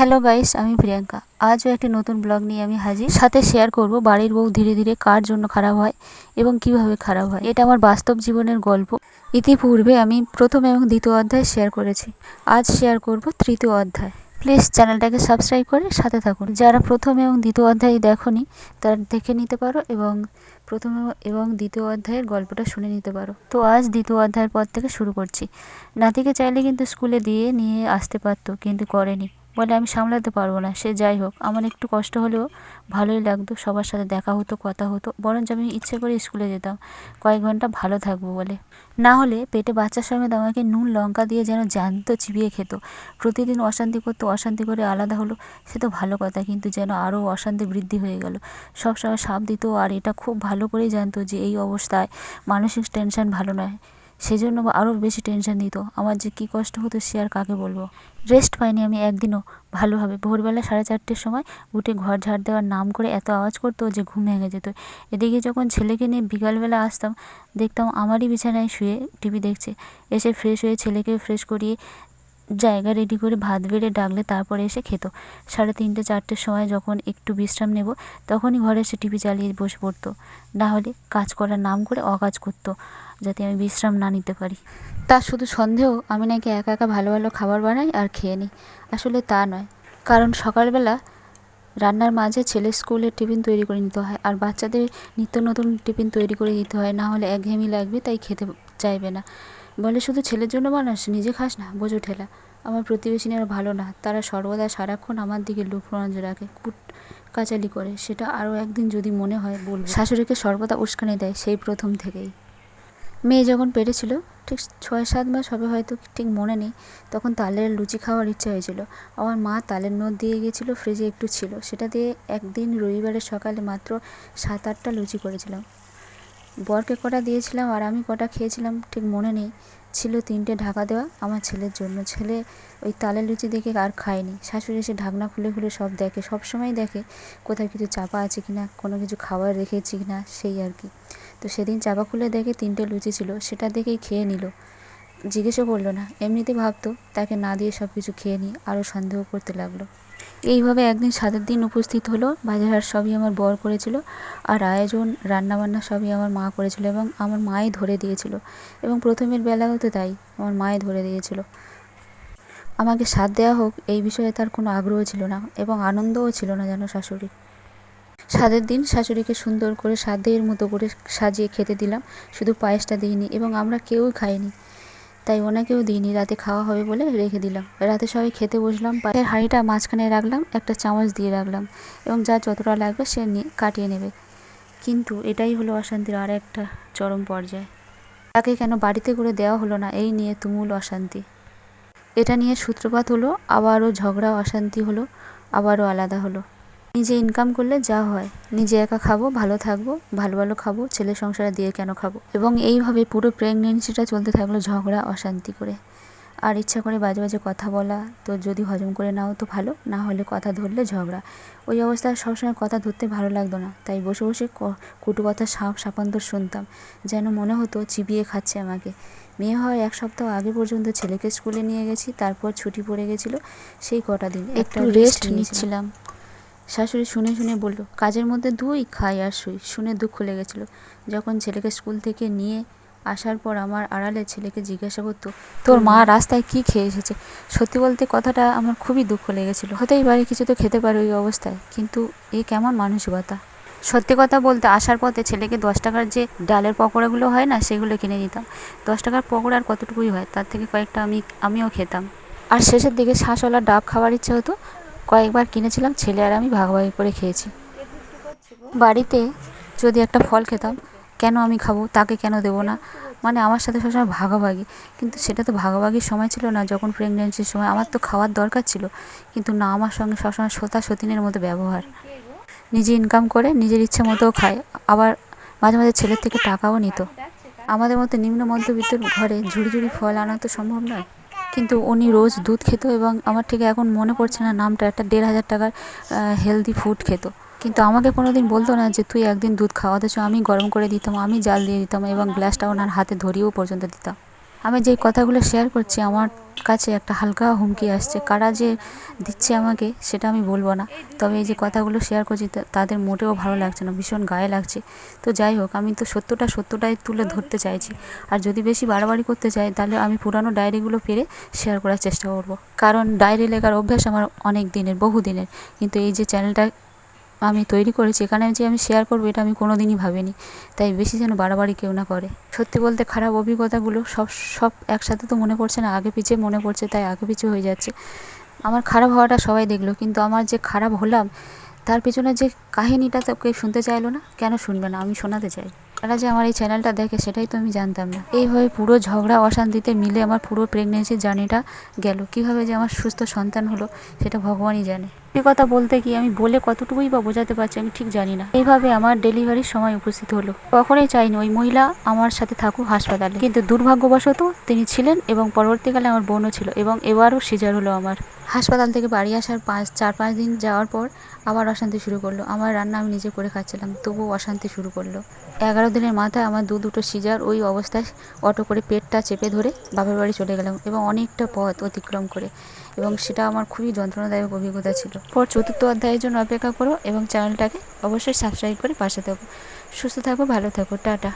Hello guys আমি প্রিয়াঙ্কা। আজও একটি নতুন ব্লগ নিয়ে আমি হাজির। সাথে শেয়ার করব বাড়ির বউ ধীরে ধীরে কার জন্য খারাপ হয় এবং কীভাবে খারাপ হয়। এটা আমার বাস্তব জীবনের গল্প। ইতিপূর্বে আমি প্রথম এবং দ্বিতীয় অধ্যায় শেয়ার করেছি। আজ শেয়ার করব তৃতীয় অধ্যায়। প্লিজ চ্যানেলটাকে সাবস্ক্রাইব করে সাথে থাকুন। যারা প্রথম এবং দ্বিতীয় অধ্যায় দেখনি, তারা দেখে নিতে পারো এবং প্রথম এবং দ্বিতীয় অধ্যায়ের গল্পটা শুনে নিতে পারো। তো আজ দ্বিতীয় অধ্যায়ের পর থেকে শুরু করছি। নাতিকে চাইলে কিন্তু স্কুলে দিয়ে নিয়ে আসতে পারতো, কিন্তু করেনি। বলে আমি সামলাতে পারব না, সে যাই হোক। আমার একটু কষ্ট হলেও ভালোই লাগতো, সবার সাথে দেখা হতো, কথা হতো, বরঞ্চ আমি ইচ্ছে করে স্কুলে যেতাম। কয়েক ঘণ্টা ভালো থাকব বলে। না হলে পেটে বাচ্চার সমেত আমাকে নুন, লঙ্কা দিয়ে যেন জ্যান্ত চিবিয়ে খেত। প্রতিদিন অশান্তি করতো অশান্তি করে আলাদা হলো, সে তো ভালো কথা, কিন্তু যেন আরও অশান্তি বৃদ্ধি হয়ে গেল। সবসময় সাপ দিত, আর এটা খুব ভালো করেই জানতো যে এই অবস্থায় মানসিক টেনশন ভালো নয়। সেজন্য আরও বেশি টেনশন দিত আমার যে কী কষ্ট হতো সে আর কাকে বলব? রেস্ট পাইনি আমি একদিনও। ভালোভাবে। ভোরবেলা সাড়ে চারটের সময় উঠে ঘর ঝাড় দেওয়ার নাম করে এত আওয়াজ করতো যে ঘুম ভেঙে যেত। এদিকে যখন ছেলেকে নিয়ে বিকালবেলা আসতাম, দেখতাম আমারই বিছানায় শুয়ে টিভি দেখছে। এসে ফ্রেশ হয়ে ছেলেকে ফ্রেশ করিয়ে জায়গা রেডি করে ভাত বেড়ে ডাকলে তারপরে এসে খেত। সাড়ে তিনটে চারটের সময় যখন একটু বিশ্রাম নেব, তখনই ঘরে এসে টিভি চালিয়ে বসে পড়তো। না হলে কাজ করার নাম করে অকাজ করতো। যাতে আমি বিশ্রাম না নিতে পারি। তার শুধু সন্দেহ, আমি নাকি একা একা ভালো ভালো খাবার বানাই আর খেয়ে নিই। আসলে তা নয়, কারণ সকালবেলা রান্নার মাঝে ছেলের স্কুলের টিফিন তৈরি করে নিতে হয় আর বাচ্চাদের নিত্য নতুন টিফিন তৈরি করে দিতে হয়, না হলে একঘেয়েমি লাগবে, তাই খেতে চাইবে না। বলে শুধু ছেলের জন্য বানাস, নিজে খাস না, বোঝো ঠেলা। আমার প্রতিবেশী প্রতিবেশিনীরা ভালো না, তারা সর্বদা সারাক্ষণ আমার দিকে নজর রাখে, কুট কাচালি করে। সেটা আরও একদিন যদি মনে হয় বলব। শাশুড়িকে সর্বদা উস্কানি দেয়, সেই প্রথম থেকেই। মেয়ে যখন পেটে ছিল, ঠিক ছয় সাত মাস হবে হয়তো, ঠিক মনে নেই, তখন তালের লুচি খাওয়ার ইচ্ছা হয়েছিল। আমার মা তালের নোট দিয়ে গেছিল ফ্রিজে একটু ছিল। সেটা দিয়ে একদিন রবিবারের সকালে মাত্র সাত আটটা লুচি করেছিলাম। বরকে কটা দিয়েছিলাম আর আমি কটা খেয়েছিলাম, ঠিক মনে নেই। ছিল তিনটে ঢাকা দেওয়া, আমার ছেলের জন্য। ছেলে ওই তালের লুচি দেখে আর খায়নি। শাশুড়ি এসে ঢাকনা খুলে খুলে সব দেখে সব সময় দেখে কোথাও কিছু চাপা আছে কিনা, কোনো কিছু খাবার রেখেছি কিনা, সেই আর কি। তো সেদিন চাপা খুলে দেখে তিনটে লুচি ছিল, সেটা দেখেই খেয়ে নিল। জিজ্ঞেসও করল না, এমনিতে ভাবতো তাকে না দিয়ে সব কিছু খেয়ে নিই আরও সন্দেহ করতে লাগল। এইভাবে একদিন সাতের দিন উপস্থিত হলো, বাজার সবই আমার বর করেছিল আর আয়োজন, রান্নাবান্না সবই আমার মা করেছিল এবং আমার মাই ধরে দিয়েছিল এবং প্রথমের বেলাও তো তাই আমার মায়ে ধরে দিয়েছিল। আমাকে সাথ দেওয়া হোক, এই বিষয়ে তার কোনো আগ্রহ ছিল না এবং আনন্দও ছিল না যেন শাশুড়ি স্বাদের দিন শাশুড়িকে সুন্দর করে স্বাদের মতো করে সাজিয়ে খেতে দিলাম। শুধু পায়েসটা দিইনি এবং আমরা কেউই খাইনি। তাই ওনাকেও দিইনি। রাতে খাওয়া হবে বলে রেখে দিলাম। রাতে সবাই খেতে বসলাম। পায়ের হাঁড়িটা মাঝখানে রাখলাম, একটা চামচ দিয়ে রাখলাম এবং যা যতটা লাগবে সে নিয়ে কাটিয়ে নেবে। কিন্তু এটাই হলো অশান্তির আর একটা চরম পর্যায়ে। তাকে কেন বাড়িতে করে দেওয়া হলো না? এই নিয়ে তুমুল অশান্তি। এটা নিয়ে সূত্রপাত হলো, আবারও ঝগড়া, অশান্তি হলো, আবারও আলাদা হলো। নিজে ইনকাম করলে যা হয় নিজে একা খাব ভালো থাকব ভালো ভালো খাব ছেলে সংসারে দিয়ে কেন খাব? এবং এইভাবে পুরো প্রেগনেন্সিটা চলতে থাকল ঝগড়া অশান্তি করে। আর ইচ্ছা করে বাজে বাজে কথা বলা তো যদি হজম করে নাও তো ভালো না হলে কথা ধরলে ঝগড়া। ওই অবস্থায় সবসময় কথা ধরতে ভালো লাগতো না তাই বসে বসে কুটু কথা সাপ সাপান্তর শুনতাম যেন মনে হতো চিবিয়ে খাচ্ছে আমাকে। মেয়ে হওয়ার এক সপ্তাহ আগে পর্যন্ত ছেলেকে স্কুলে নিয়ে গেছি তারপর ছুটি পড়ে গেছিল সেই কটা দিন একটু রেস্ট নিচ্ছিলাম। শাশুড়ি শুনে শুনে বলল কাজের মধ্যে দুই খাই আর শুই। শুনে দুঃখ লেগেছিল। যখন ছেলেকে স্কুল থেকে নিয়ে আসার পর আমার আড়ালে ছেলেকে জিজ্ঞাসা করতো তোর মা রাস্তায় কি খেয়ে এসেছে? সত্যি বলতে কথাটা আমার খুবই দুঃখ লেগেছিল। হতেই পারে কিছু তো খেতে পারে ওই অবস্থায় কিন্তু এ কেমন মানসিকতা? সত্যি কথা বলতে আসার পথে ছেলেকে দশ টাকার যে ডালের পকোড়াগুলো হয় না সেগুলো কিনে দিতাম দশ টাকার পকোড়া আর কতটুকুই হয়? তার থেকে কয়েকটা আমি আমিও খেতাম। আর শেষের দিকে শাঁসওয়ালা ডাব খাওয়ার ইচ্ছে হতো কয়েকবার কিনেছিলাম, ছেলে আর আমি ভাগাভাগি করে খেয়েছি। বাড়িতে যদি একটা ফল খেতাম, কেন আমি খাব, তাকে কেন দেবো না? মানে আমার সাথে সবসময় ভাগাভাগি। কিন্তু সেটা তো ভাগাভাগির সময় ছিল না, যখন প্রেগনেন্সির সময়। আমার তো খাওয়ার দরকার ছিল, কিন্তু না আমার সঙ্গে সবসময় সোতা সতীনের মতো ব্যবহার। নিজে ইনকাম করে, নিজের ইচ্ছে মতোও খায়, আবার মাঝে মাঝে ছেলের থেকে টাকাও নিত। আমাদের মতো নিম্ন মধ্যবিত্ত ঘরে ঝুড়ি ঝুড়ি ফল আনা তো সম্ভব নয়। কিন্তু উনি রোজ দুধ খেত এবং আমার ঠিক এখন মনে পড়ছে না নামটা, একটা দেড় হাজার টাকার হেলদি ফুড খেত। কিন্তু আমাকে কোনো দিন বলতো না যে তুই একদিন দুধ খাওয়াতে আমি গরম করে দিতাম, আমি জাল দিয়ে দিতাম এবং গ্লাসটা ওনার হাতে ধরিয়েও পর্যন্ত দিতাম। আমি যে কথাগুলো শেয়ার করছি, আমার কাছে একটা হালকা হুমকি আসছে। কারা যে দিচ্ছে আমাকে, সেটা আমি বলব না। তবে এই যে কথাগুলো শেয়ার করছি তাদের মোটেও ভালো লাগছে না, ভীষণ গায়ে লাগছে। তো যাই হোক, আমি তো সত্যটা সত্যটাই তুলে ধরতে চাইছি। আর যদি বেশি বাড়াবাড়ি করতে চাই, তাহলে আমি পুরানো ডায়েরিগুলো পেরে শেয়ার করার চেষ্টা করব। কারণ ডায়েরি লেখার অভ্যাস আমার অনেক দিনের বহু দিনের কিন্তু এই যে চ্যানেলটা আমি তৈরি করেছি, এখানে যে আমি শেয়ার করব এটা আমি কোনো দিনই ভাবিনি। তাই বেশি যেন বাড়াবাড়ি কেউ না করে। সত্যি বলতে খারাপ অভিজ্ঞতাগুলো সব সব একসাথে তো মনে পড়ছে না, আগে পিছিয়ে মনে পড়ছে, তাই আগে পিছু হয়ে যাচ্ছে। আমার খারাপ হওয়াটা সবাই দেখল, কিন্তু আমার যে খারাপ হলাম, তার পিছনে যে কাহিনীটা তো কেউ শুনতে চাইলো না, কেন শুনবে না? আমি শোনাতে চাই। তারা যে আমার এই চ্যানেলটা দেখে, সেটাই তো আমি জানতাম না। এইভাবে পুরো ঝগড়া, অশান্তিতে মিলে আমার পুরো প্রেগনেন্সি জার্নিটা গেল। কীভাবে যে আমার সুস্থ সন্তান হলো, সেটা ভগবানই জানে। এই কথা বলতে কি আমি বলে কতটুকুই বা বোঝাতে পারছি আমি ঠিক জানি না। এইভাবে আমার ডেলিভারির সময় উপস্থিত হলো। কখনোই চাইনি ওই মহিলা আমার সাথে থাকুক হাসপাতালে। কিন্তু দুর্ভাগ্যবশত তিনি ছিলেন এবং পরবর্তীকালে আমার বোনও ছিল এবং এবারও সিজার হলো আমার। হাসপাতাল থেকে বাড়ি আসার পাঁচ, চার, পাঁচ দিন যাওয়ার পর আবার অশান্তি শুরু করল। আমার রান্না আমি নিজে করে খাচ্ছিলাম, তবুও অশান্তি শুরু করল। এগারো দিনের মাথায় আমার দু, দুটো সিজার ওই অবস্থায় অটো করে পেটটা চেপে ধরে বাপের বাড়ি চলে গেলাম এবং অনেকটা পথ অতিক্রম করে এবং সেটা আমার খুবই যন্ত্রণাদায়ক অভিজ্ঞতা ছিল। পর চতুর্থ অধ্যায়ের জন্য অপেক্ষা করো এবং চ্যানেলটাকে অবশ্যই সাবস্ক্রাইব করে পাশে থাকো। সুস্থ থাকো, ভালো থাকো, টাটা।